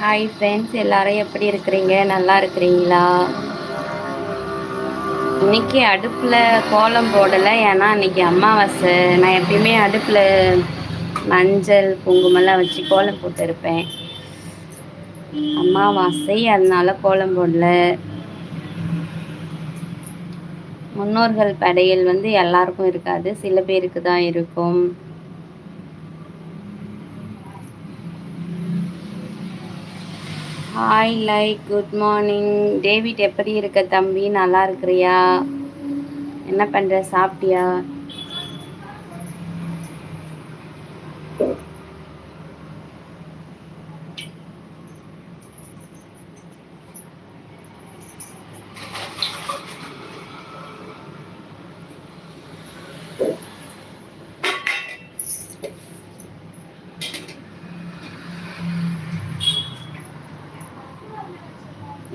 Hi friends எல்லாரும் எப்படி இருக்கிறீங்க? நல்லா இருக்கிறீங்களா? இன்னைக்கு அடுப்பில் கோலம் போடலை. ஏன்னா இன்னைக்கு அமாவாசை. நான் எப்பயுமே அடுப்பில் மஞ்சள் குங்குமெல்லாம் வச்சு கோலம் போட்டிருப்பேன் அமாவாசை அதனால கோலம் போடல. முன்னோர்கள் படையல் வந்து எல்லாருக்கும் இருக்காது. சில பேருக்கு தான் இருக்கும். Hi like good morning David எப்படி இருக்க தம்பி? நல்லா இருக்கிறியா? என்ன பண்ணுற சாப்பிட்டியா?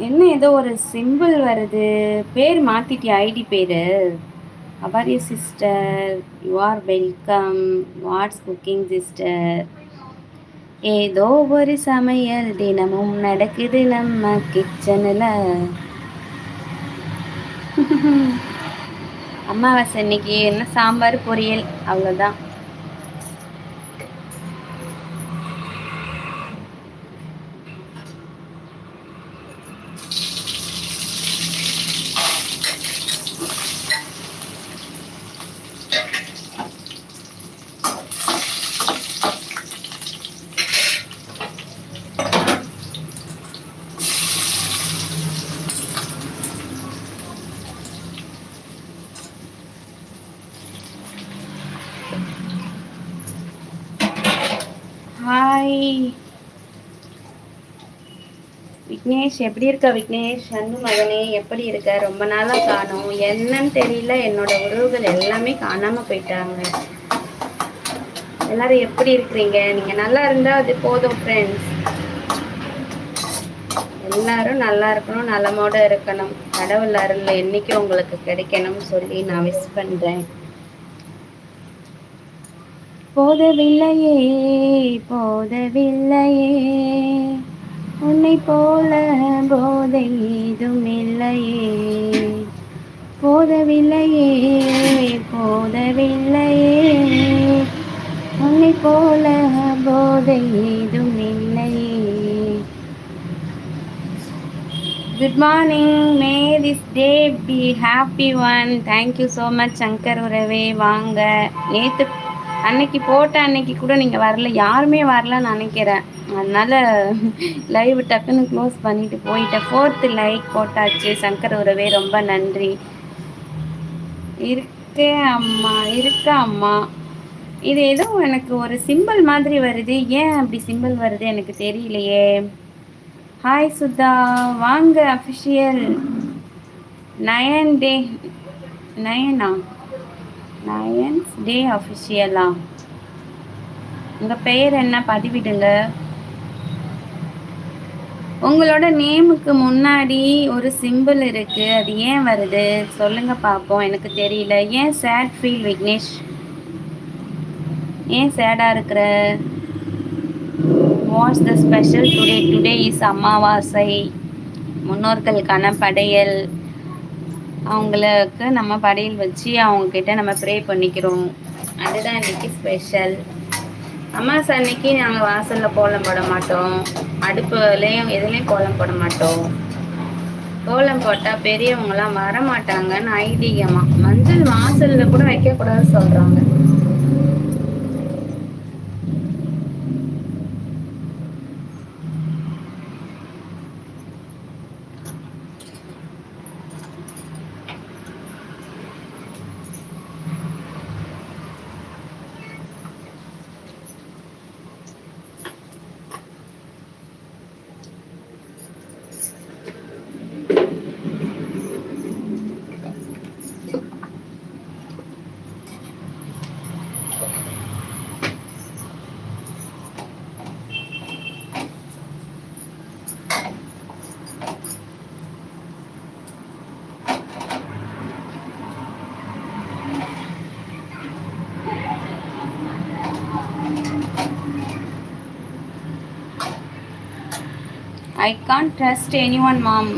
என்ன ஏதோ ஒரு சிம்பிள் வருது? பேர் மாத்திட்டியா ஐடி பேர். அவர் sister you are welcome what's cooking sister ஏதோ ஒரு சமையல் தினமும் நடக்குது நம்ம கிச்சனில் அமாவாசை இன்னைக்கு என்ன சாம்பார் பொரியல்? அவ்வளோதான் ஹாய் விக்னேஷ் எப்படி இருக்க விக்னேஷ்? அன்பு மகனே எப்படி இருக்க? ரொம்ப நாளா காணும். என்னன்னு தெரியல என்னோட உறவுகள் எல்லாமே காணாம போயிட்டாங்க. எல்லாரும் எப்படி இருக்கிறீங்க? நீங்க நல்லா இருந்தா அது போதும் ஃப்ரெண்ட்ஸ் எல்லாரும் நல்லா இருக்கணும் நலமோட இருக்கணும். கடவுள் அருள் என்னைக்கும் உங்களுக்கு கிடைக்கணும்னு சொல்லி நான் விஷ் பண்றேன். போதவில்லையே போதவில்லையே. உன்னை போல போதை ஏதும் இல்லையே போதவில்லையே போதவில்லையே. உன்னை போல போதை ஏதும் இல்லையே good morning may this day be happy one thank you so much Shankar உறவே வாங்க. நேற்று அன்னைக்கு போட்ட அன்னைக்கு கூட நீங்கள் வரல. யாருமே வரலன்னு நினைக்கிறேன். அதனால லைவ் டக்குன்னு க்ளோஸ் பண்ணிட்டு போயிட்டேன். ஃபோர்த்து லைக் போட்டாச்சு. சங்கர் உறவே ரொம்ப நன்றி. இருக்கே அம்மா இருக்கா அம்மா. இது ஏதோ எனக்கு ஒரு சிம்பிள் மாதிரி வருது. ஏன் அப்படி சிம்பிள் வருது எனக்கு தெரியலையே. ஹாய் சுதா. வாங்க அஃபிஷியல் நயன் டே. நயனா? நயன்ஸ் டே அஃபிஷியலா உங்கள் பெயர் என்ன? பதிவிடுங்க. உங்களோட நேமுக்கு முன்னாடி ஒரு சிம்பிள் இருக்கு. அது ஏன் வருது? சொல்லுங்க பார்ப்போம் எனக்கு தெரியல. ஏன் சேட் ஃபீல் விக்னேஷ்? ஏன் சேடாக இருக்கிற? What's the special today today is Amavasya. முன்னோர்களுக்கான படையல் அவங்களுக்கு நம்ம படையல் வச்சு அவங்கக்கிட்ட நம்ம ப்ரே பண்ணிக்கிறோம். அதுதான் இன்றைக்கி ஸ்பெஷல் அமாவாசை அன்னைக்கு நாங்கள் வாசலில் கோலம் போட மாட்டோம். அடுப்புலேயும் எதுலேயும் கோலம் போட மாட்டோம். கோலம் போட்டால் பெரியவங்களாம் வர மாட்டாங்கன்னு ஐதீகமாக மஞ்சள் வாசலில் கூட வைக்கக்கூடாதுன்னு சொல்கிறாங்க I can't trust anyone mom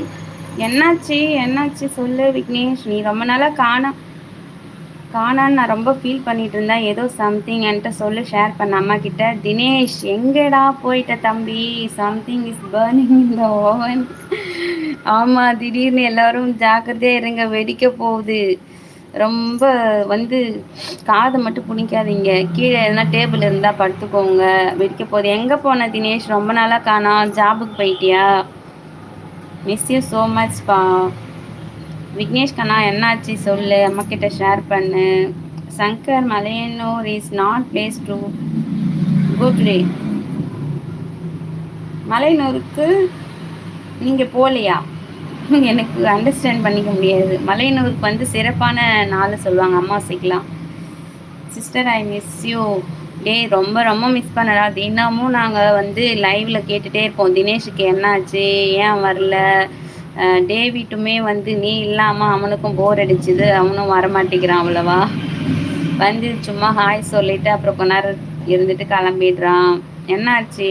என்னாச்சு? என்னாச்சு? சொல்லு விக்னேஷ். நீ ரொம்ப நாளாக காணா காணான்னு நான் ரொம்ப ஃபீல் பண்ணிட்டு இருந்தேன். ஏதோ சம்திங் என்கிட்ட சொல்லு ஷேர் பண்ண அம்மா கிட்ட. தினேஷ் எங்கடா போயிட்ட தம்பி? Something is burning in the oven ஆமாம் திடீர்னு எல்லோரும் ஜாக்கிரதையாக இருங்க வெடிக்க போகுது. ரொம்ப வந்து காதை மட்டும் பிடிக்காதீங்க. கீழே எதனா டேபிள் இருந்தால் படுத்துக்கோங்க. வெடிக்க போகுது எங்கே போன தினேஷ்? ரொம்ப நாளாக காணா. ஜாபுக்கு போயிட்டியா? மிஸ் யூ ஸோ மச்ப்பா விக்னேஷ் கண்ணா என்னாச்சு சொல்லு. அம்மாக்கிட்ட ஷேர் பண்ணு. Shankar Malayanur is not place to good day மலையனூருக்கு நீங்கள் போகலையா எனக்கு அண்டர்ஸ்டாண்ட் பண்ணிக்க முடியாது. மலையனூருக்கு வந்து சிறப்பான நாள் சொல்லுவாங்க அம்மாசைக்கெலாம் sister I miss you day ரொம்ப ரொம்ப மிஸ் பண்ணடா. தினமும் நாங்கள் வந்து லைவில் கேட்டுகிட்டே இருப்போம். தினேஷுக்கு என்னாச்சு? ஏன் வரல? டேவிட்டுமே வந்து நீ இல்லாமல் அவனுக்கும் போர் அடிச்சுது. அவனும் வரமாட்டேங்கிறான் அவ்வளவா? வந்து சும்மா ஹாய் சொல்லிவிட்டு அப்புறம் கொஞ்ச நேரம் இருந்துட்டு கிளம்பிடுறான். என்னாச்சு?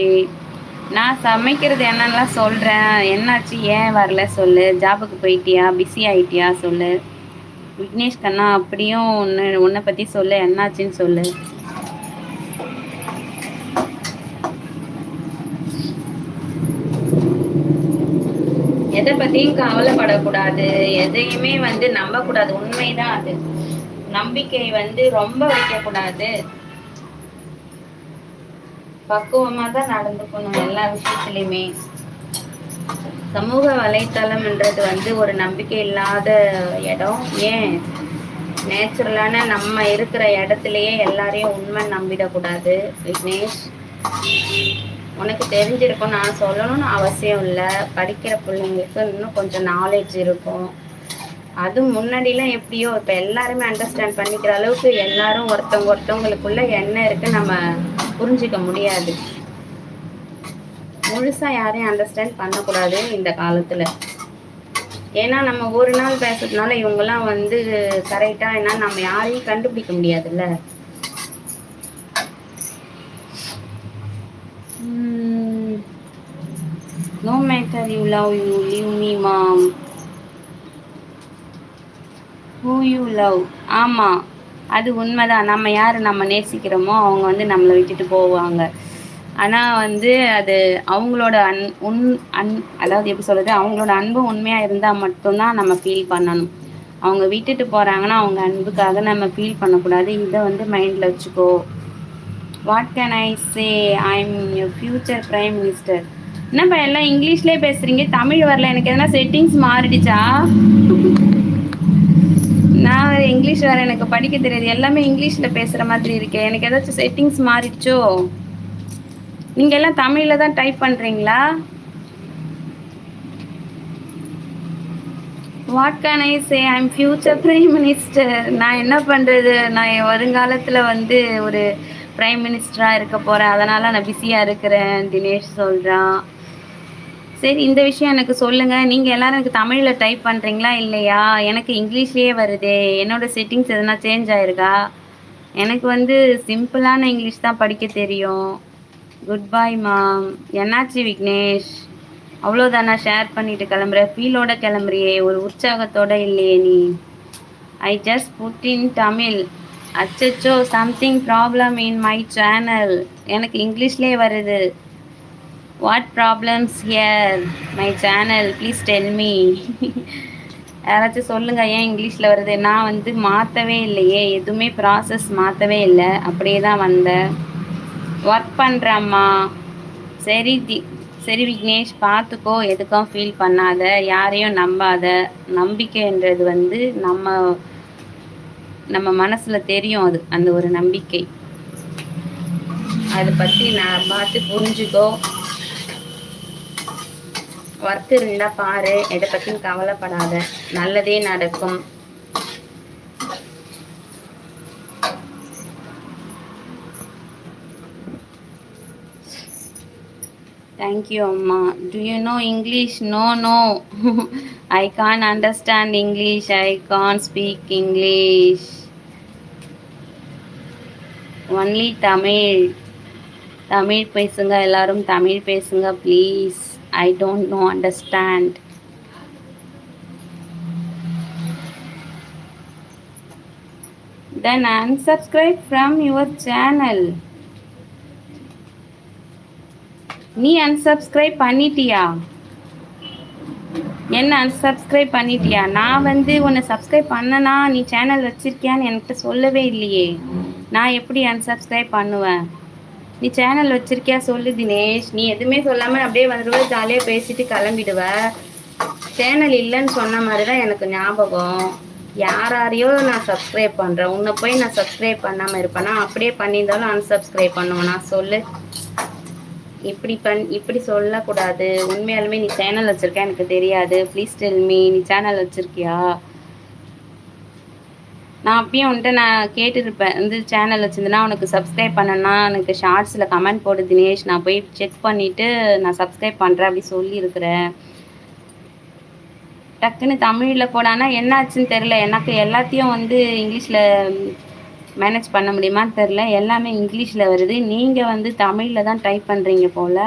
நான் சமைக்கிறது என்னென்னலாம் சொல்கிறேன் என்னாச்சு? ஏன் வரல? சொல்லு. ஜாபுக்கு போயிட்டியா? பிஸி ஆகிட்டியா சொல்லு. விக்னேஷ் கண்ணா அப்படியும் ஒன்று உன்னை பற்றி சொல்லு. என்னாச்சுன்னு சொல்லு. எதை பற்றியும் கவலைப்படக்கூடாது. எதையுமே வந்து நம்பக்கூடாது. உண்மைதான் அது. நம்பிக்கை வந்து ரொம்ப வைக்கக்கூடாது. பக்குவமாக தான் நடந்துக்கணும் எல்லா விஷயத்துலையுமே. சமூக வலைத்தளம்ன்றது வந்து ஒரு நம்பிக்கை இல்லாத இடம். ஏன்? நேச்சுரலான நம்ம இருக்கிற இடத்துலையே எல்லாரையும் உண்மை நம்பிடக்கூடாது விக்னேஷ். உனக்கு தெரிஞ்சிருக்கும் நான் சொல்லணும்னு அவசியம் இல்லை. படிக்கிற பிள்ளைங்களுக்கு இன்னும் கொஞ்சம் நாலேஜ் இருக்கும். அது முன்னாடிலாம் எப்படியோ இப்போ எல்லாருமே அண்டர்ஸ்டாண்ட் பண்ணிக்கிற அளவுக்கு எல்லாரும் ஒருத்தவங்க ஒருத்தவங்களுக்குள்ள என்ன இருக்கு நம்ம புரிஞ்சிக்க முடியாது. முழுசா யாரையும் அண்டர்ஸ்டாண்ட் பண்ணக்கூடாது இந்த காலத்துல. ஏன்னா நம்ம ஒரு நாள் பேசுறதுனால இவங்கெல்லாம் வந்து கரெக்டா ஏன்னா நம்ம யாரையும் கண்டுபிடிக்க முடியாதுல்ல. No matter you love you leave me mom who you love ஆமாம் அது உண்மைதான். நம்ம யார் நம்ம நேசிக்கிறோமோ அவங்க வந்து நம்மளை விட்டுட்டு போவாங்க. ஆனால் வந்து அது அவங்களோட அன் உன் அன் அதாவது எப்படி சொல்கிறது அவங்களோட அன்பு உண்மையாக இருந்தால் மட்டும்தான் நம்ம ஃபீல் பண்ணணும். அவங்க விட்டுட்டு போகிறாங்கன்னா அவங்க அன்புக்காக நம்ம ஃபீல் பண்ணக்கூடாது. இதை வந்து மைண்டில் வச்சுக்கோ. What can I say I am future prime minister என்னப்பா எல்லாம் இங்கிலீஷ்லேயே பேசுகிறீங்க தமிழ் வரல. எனக்கு எதனா செட்டிங்ஸ் மாறிடுச்சா? நான் வேறு இங்கிலீஷ் வேற எனக்கு படிக்க தெரியாது. எல்லாமே இங்கிலீஷ்ல பேசுற மாதிரி இருக்கேன் எனக்கு ஏதாச்சும் செட்டிங்ஸ் மாறிடுச்சோ? நீங்க எல்லாம் தமிழ்ல தான் டைப் பண்றீங்களா? What can I say I'm future prime minister நான் என்ன பண்ணுறது நான் என் வருங்காலத்தில் வந்து ஒரு பிரைம் மினிஸ்டராக இருக்க போகிறேன் அதனால் நான் பிஸியாக இருக்கிறேன் தினேஷ் சொல்கிறான் சரி இந்த விஷயம் எனக்கு சொல்லுங்கள் நீங்கள் எல்லோரும் எனக்கு தமிழில் டைப் பண்ணுறீங்களா இல்லையா? எனக்கு இங்கிலீஷ்லேயே வருது. என்னோடய செட்டிங்ஸ் எதனா சேஞ்ச் ஆயிருக்கா? எனக்கு வந்து சிம்பிளான இங்கிலீஷ் தான் படிக்க தெரியும். குட் பாய் மாம் என்னாச்சு விக்னேஷ்? அவ்வளோதானா ஷேர் பண்ணிட்டு கிளம்புற? ஃபீலோட கிளம்புறியே. ஒரு உற்சாகத்தோட இல்லையே நீ. I just put in Tamil. அச்சச்சோ something problem in my channel எனக்கு இங்கிலீஷ்லேயே வருது. What problems here my channel please tell me யாராச்சும் சொல்லுங்கள் ஏன் இங்கிலீஷில் வருது? நான் வந்து மாற்றவே இல்லையே. எதுவுமே ப்ராசஸ் மாற்றவே இல்லை. அப்படியே தான் வந்தேன். ஒர்க் பண்ணுறம்மா சரி தி சரி விக்னேஷ் பார்த்துக்கோ எதுக்கும் ஃபீல் பண்ணாத. யாரையும் நம்பாத. நம்பிக்கைன்றது வந்து நம்ம நம்ம மனசில் தெரியும் அது அந்த ஒரு நம்பிக்கை. அதை பற்றி நான் பார்த்து புரிஞ்சுக்கோ. ஒர்க் இருந்தால் பாரு எதை பற்றியும் கவலைப்படாத நல்லதே நடக்கும் தேங்க்யூ அம்மா to you no English no no I can't understand English I can't speak English only Tamil Tamil பேசுங்க எல்லாரும் தமிழ் பேசுங்க please I don't know understand then unsubscribe from your channel. நீ அன்சப்ஸ்கிரைப் பண்ணிட்டியா? என்ன அன்சப்ஸ்கிரைப் பண்ணிட்டியா? நான் வந்து உன்னை சப்ஸ்கிரைப் பண்ணனா நீ சேனல் வச்சிருக்கியான்னு என்கிட்ட சொல்லவே இல்லையே. நான் எப்படி அன்சப்ஸ்கிரைப் பண்ணுவேன்? நீ சேனல் வச்சிருக்கியா சொல்லு தினேஷ். நீ எதுவுமே சொல்லாமல் அப்படியே வந்துடுவ ஜாலியாக பேசிட்டு கிளம்பிடுவ. சேனல் இல்லைன்னு சொன்ன மாதிரி தான் எனக்கு ஞாபகம். யாராரையோ நான் சப்ஸ்கிரைப் பண்ணுறேன் உன்னை போய் நான் சப்ஸ்கிரைப் பண்ணாமல் இருப்பேனா? அப்படியே பண்ணியிருந்தாலும் அன்சப்ஸ்கிரைப் பண்ணுவேன்? நான் சொல்லு. இப்படி பண் இப்படி சொல்லக்கூடாது. உண்மையாலுமே நீ சேனல் வச்சுருக்க எனக்கு தெரியாது. ப்ளீஸ் டெல் மீ நீ சேனல் வச்சுருக்கியா? நான் அப்பயும் வந்துட்டு நான் கேட்டுருப்பேன் வந்து சேனல் வச்சுருந்தேன்னா உனக்கு சப்ஸ்கிரைப் பண்ணனா எனக்கு ஷார்ட்ஸில் கமெண்ட் போடு தினேஷ் நான் போய் செக் பண்ணிவிட்டு நான் சப்ஸ்கிரைப் பண்ணுறேன் அப்படி சொல்லியிருக்கிறேன். டக்குன்னு தமிழில் போடானா என்னாச்சுன்னு தெரில எனக்கு எல்லாத்தையும் வந்து இங்கிலீஷில் மேனேஜ் பண்ண முடியுமான்னு தெரில எல்லாமே இங்கிலீஷில் வருது. நீங்கள் வந்து தமிழில் தான் டைப் பண்ணுறீங்க போல்.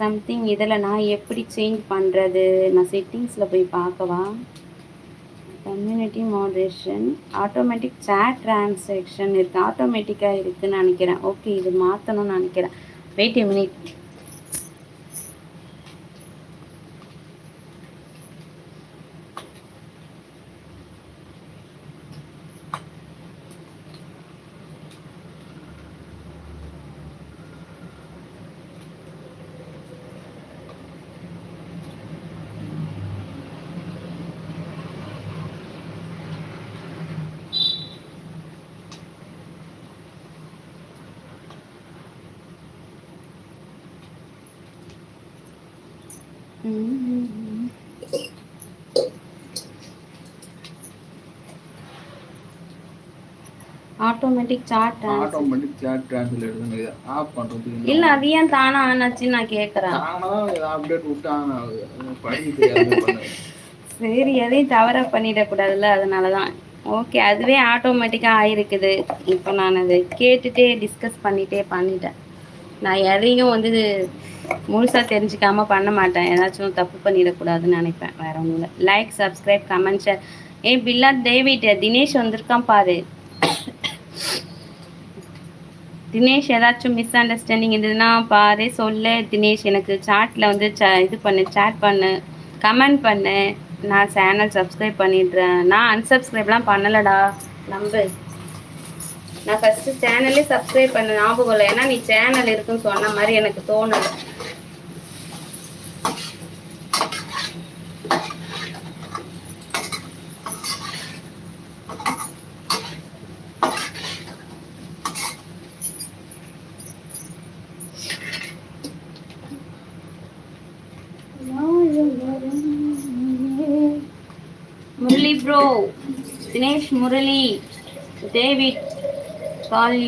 சம்திங் இதில் நான் எப்படி சேஞ்ச் பண்ணுறது நான் செட்டிங்ஸில் போய் பார்க்கவா? Community moderation automatic chat transaction இருக்குது ஆட்டோமேட்டிக்காக இருக்குதுன்னு நினைக்கிறேன். ஓகே இது மாற்றணும்னு நினைக்கிறேன். Wait a minute automatic chat automatic chat translate இதை ஆஃப் பண்ணுறது இல்ல அது ஏன் தானா ஆனாச்சு நான் கேக்குறேன். தானாக அப்டேட் விட்டு ஆன் ஆகுது சரி எதையும் தவற பண்ணிடக்கூடாதுல்ல அதனால தான் ஓகே அதுவே ஆட்டோமேட்டிக்காக ஆயிருக்குது. இப்போ நான் அதை கேட்டுட்டே டிஸ்கஸ் பண்ணிட்டே பண்ணிட்டேன். நான் எதையும் வந்து முழுசாக தெரிஞ்சுக்காம பண்ண மாட்டேன். ஏதாச்சும் தப்பு பண்ணிடக்கூடாதுன்னு நினைப்பேன். வேற ஒன்றும் இல்லை. லைக் சப்ஸ்கிரைப் கமெண்ட் ஷேர் ஏ பில்லா டேவிட் தினேஷ் வந்திருக்கான் பாரு. தினேஷ் ஏதாச்சும் மிஸ் அண்டர்ஸ்டாண்டிங் இருந்ததுன்னா பாரு சொல்லு. தினேஷ் எனக்கு சாட்டில் வந்து ச இது பண்ணு சாட் பண்ணு. கமெண்ட் பண்ணு. நான் சேனல் சப்ஸ்கிரைப் பண்ணிடுறேன். நான் அன்சப்ஸ்கிரைப்லாம் பண்ணலடா. நம்பு. நான் ஃபஸ்ட்டு சேனல்லே சப்ஸ்கிரைப் பண்ண ஞாபகம் இல்லை. ஏன்னா நீ சேனல் இருக்குன்னு சொன்ன மாதிரி எனக்கு தோணலை. Murali bro Dinesh Murali. David call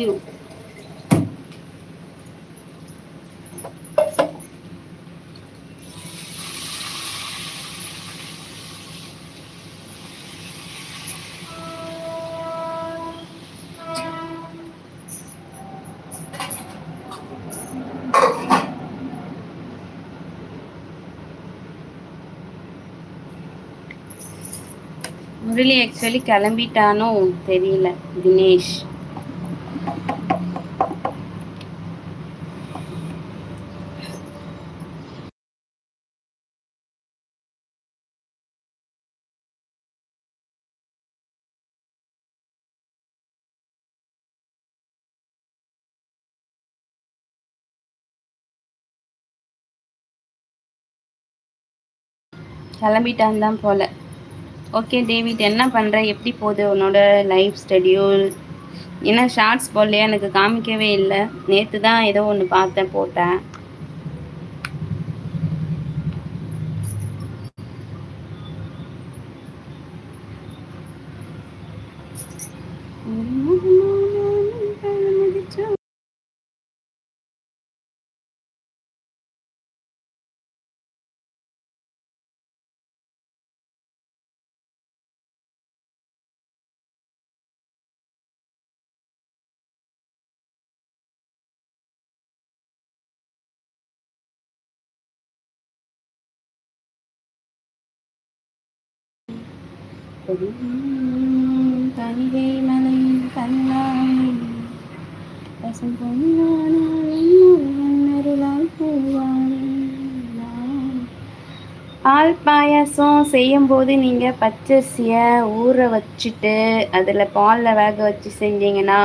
Murali actually கிளம்பிட்டானோ தெரியல தினேஷ். கிளம்பிட்டான் தான் போல. ஓகே டேவிட் என்ன பண்ணுற எப்படி போகுது உன்னோட லைஃப் ஸ்டெடியூல் ஏன்னா ஷார்ட்ஸ் போடலையா? எனக்கு காமிக்கவே இல்லை. நேற்று தான் ஏதோ ஒன்று பார்த்தேன் போட்டேன். தனிகை மலை கண்ணாய் பசும் பொன்னாருளால் பால் பாயாசம் செய்யும்போது நீங்கள் பச்சரிசியை ஊற வச்சுட்டு அதில் பாலில் வேக வச்சு செஞ்சீங்கன்னா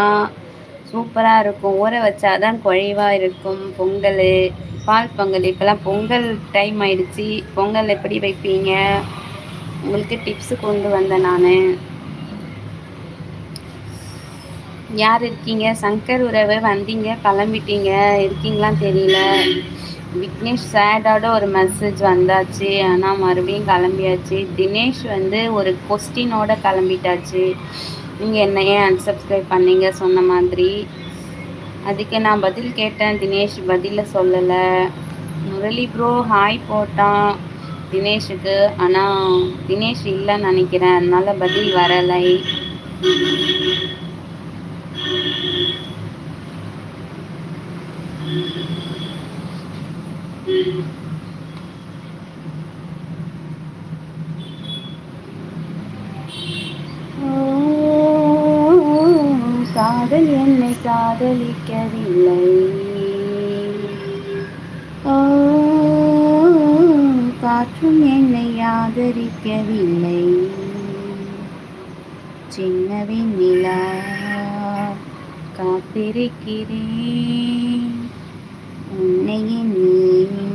சூப்பராக இருக்கும். ஊற வச்சாதான் குழைவாக இருக்கும். பொங்கல் பால் பொங்கல் இப்போலாம் பொங்கல் டைம் ஆயிடுச்சு. பொங்கல் எப்படி வைப்பீங்க? உங்களுக்கு டிப்ஸு கொண்டு வந்தேன் நான். யார் இருக்கீங்க? சங்கர் உறவு வந்தீங்க கிளம்பிட்டீங்க இருக்கீங்களான்னு தெரியல. விக்னேஷ் சேடோட ஒரு மெசேஜ் வந்தாச்சு. ஆனால் மறுபடியும் கிளம்பியாச்சு. தினேஷ் வந்து ஒரு கொஸ்டினோட கிளம்பிட்டாச்சு. நீங்கள் என்ன ஏன் அன்சப்ஸ்கிரைப் பண்ணீங்க? சொன்ன மாதிரி. அதுக்கு நான் பதில் கேட்டேன். தினேஷ் பதில சொல்லலை. முரளி ப்ரோ ஹாய் போட்டான். தினேஷுக்கு. ஆனால் தினேஷ் இல்லைன்னு நினைக்கிறேன். அதனால பதில் வரலை. காதல் என்னை காதலிக்கவில்லை. காற்றும் என்னை ஆதரிக்கவில்லை. சின்ன நிலா காத்திருக்கிறேன். உன்னை நீக்கிருக்கிறேன்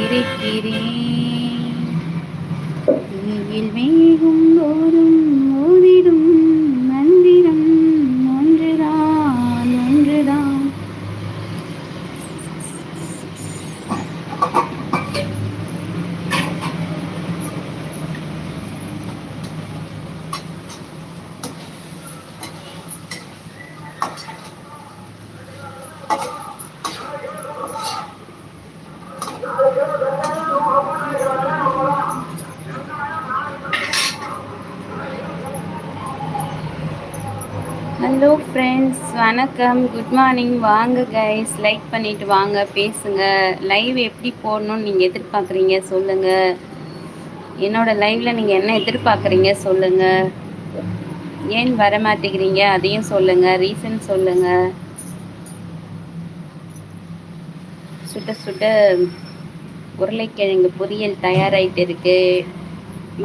இருக்கிறேன் தீயில் வேகும் போதும் வணக்கம். குட் மார்னிங் வாங்க கைஸ் லைக் பண்ணிட்டு வாங்க பேசுங்க. லைவ் எப்படி போடணும்னு நீங்கள் எதிர்பார்க்குறீங்க சொல்லுங்கள் என்னோட லைவில் நீங்கள் என்ன எதிர்பார்க்குறீங்க சொல்லுங்கள் ஏன் வர மாட்டேங்கிறீங்க அதையும் சொல்லுங்கள் ரீசன் சொல்லுங்கள் சுட்ட சுட்ட உருளைக்கிழங்கு பொரியல் தயாராகிட்டு இருக்கு.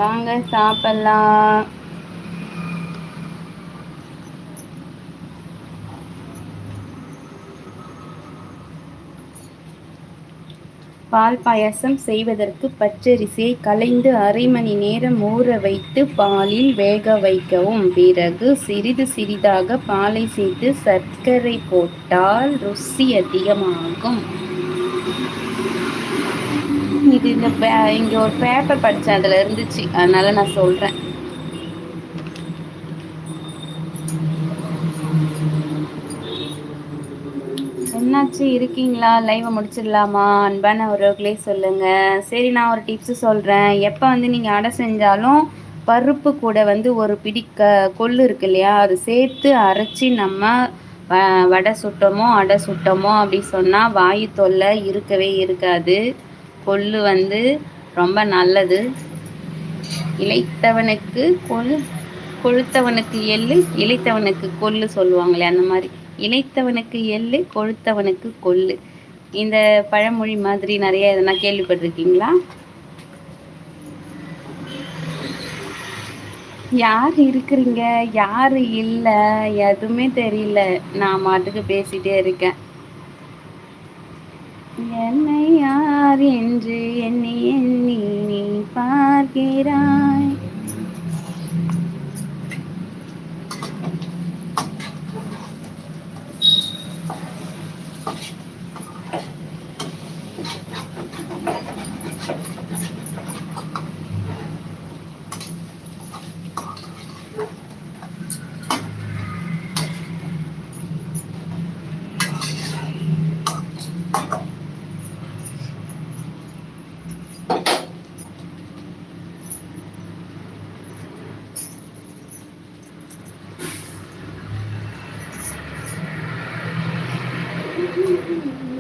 வாங்க சாப்பிட்லாம். பால் பாயசம் செய்வதற்கு பச்சரிசியை களைந்து அரை மணி நேரம் ஊற வைத்து பாலில் வேக வைக்கவும். பிறகு சிறிது சிறிதாக பாலை சேர்த்து சர்க்கரை போட்டால் ருசி அதிகமாகும். இது இந்த பே இங்கே ஒரு பேப்பர் படித்தேன் அதில் இருந்துச்சு. அதனால நான் சொல்கிறேன் என்னாச்சு இருக்கீங்களா? லைவை முடிச்சிடலாமா? அன்பான உறவுகளே சொல்லுங்கள் சரி நான் ஒரு டிப்ஸு சொல்கிறேன் எப்போ வந்து நீங்கள் அடை செஞ்சாலும் பருப்பு கூட வந்து ஒரு பிடி க கொள்ளு இருக்கு இல்லையா? அது சேர்த்து அரைச்சி நம்ம வ வடை சுட்டோமோ அடை சுட்டோமோ அப்படி சொன்னால் வாயு தொல்லை இருக்கவே இருக்காது. கொள்ளு வந்து ரொம்ப நல்லது. இளைத்தவனுக்கு கொழு கொழுத்தவனுக்கு எள்ளு இழைத்தவனுக்கு கொள்ளு சொல்லுவாங்களே அந்த மாதிரி. இளைத்தவனுக்கு எள்ளு கொழுத்தவனுக்கு கொள்ளு. இந்த பழமொழி மாதிரி நிறைய எதனா கேள்விப்பட்டிருக்கீங்களா? யார் இருக்கிறீங்க? யார் இல்லை? எதுவுமே தெரியல. நான் மாட்டுக்கு பேசிட்டே இருக்கேன். என்னை யார் என்று எண்ணி எண்ணி நீ பார்க்கிறாய். Amém.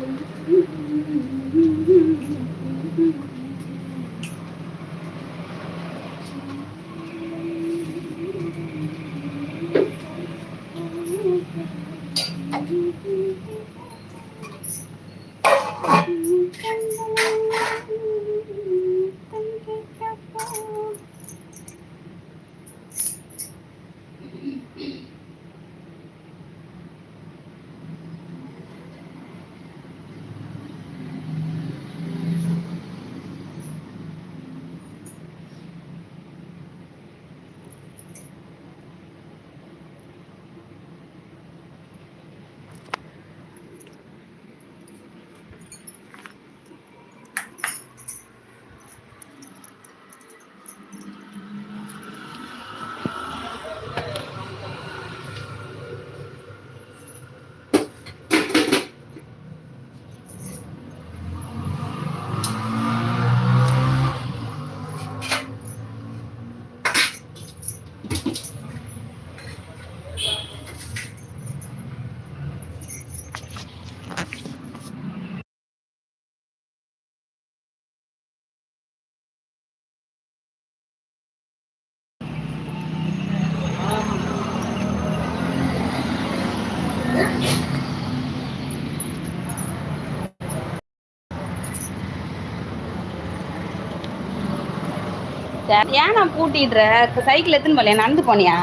ஏன் நான் பூட்டிடுற? சைக்கிள் எத்தனை போலையா? நடந்து போனியா?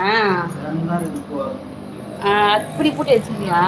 அப்படி பூட்டி வச்சிருக்கியா?